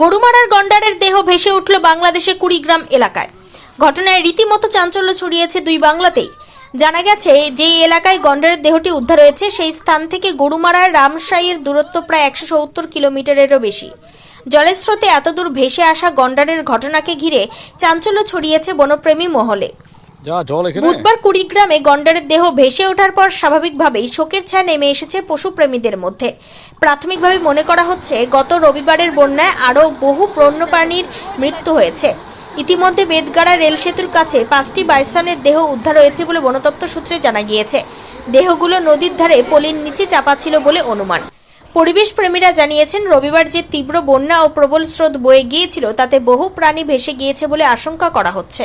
গরুমারার গন্ডারের দেহ ভেসে উঠল বাংলাদেশে কুড়িগ্রাম এলাকায়। ঘটনায় রীতিমতো চাঞ্চল্য ছড়িয়েছে দুই বাংলাতেই। জানা গেছে যে এলাকায় গন্ডারের দেহটি উদ্ধার হয়েছে, সেই স্থান থেকে গরুমারার রামশাইয়ের দূরত্ব প্রায় একশো সত্তর কিলোমিটারেরও বেশি। জলের স্রোতে এতদূর ভেসে আসা গন্ডারের ঘটনাকে ঘিরে চাঞ্চল্য ছড়িয়েছে বনপ্রেমী মহলে। যা জল এখানে। বুধবার কুড়িগ্রামে গন্ডারের দেহ ভেসে ওঠার পর স্বাভাবিকভাবেই শোকের ছায়া নেমে এসেছে পশুপ্রেমীদের মধ্যে। প্রাথমিকভাবে মনে করা হচ্ছে গত রবিবারের বন্যায় আরও বহু বন্যপ্রাণীর মৃত্যু হয়েছে। ইতিমধ্যে বেদগাড়া রেল সেতুর কাছে পাঁচটি বাইসনের দেহ উদ্ধার হয়েছে বলে বনদপ্তর সূত্রে জানা গিয়েছে। দেহগুলো নদীর ধারে পলির নিচে চাপা ছিল বলে অনুমান। পরিবেশ প্রেমীরা জানিয়েছেন রবিবার যে তীব্র বন্যা ও প্রবল স্রোত বয়ে গিয়েছিল তাতে বহু প্রাণী ভেসে গিয়েছে বলে আশঙ্কা করা হচ্ছে।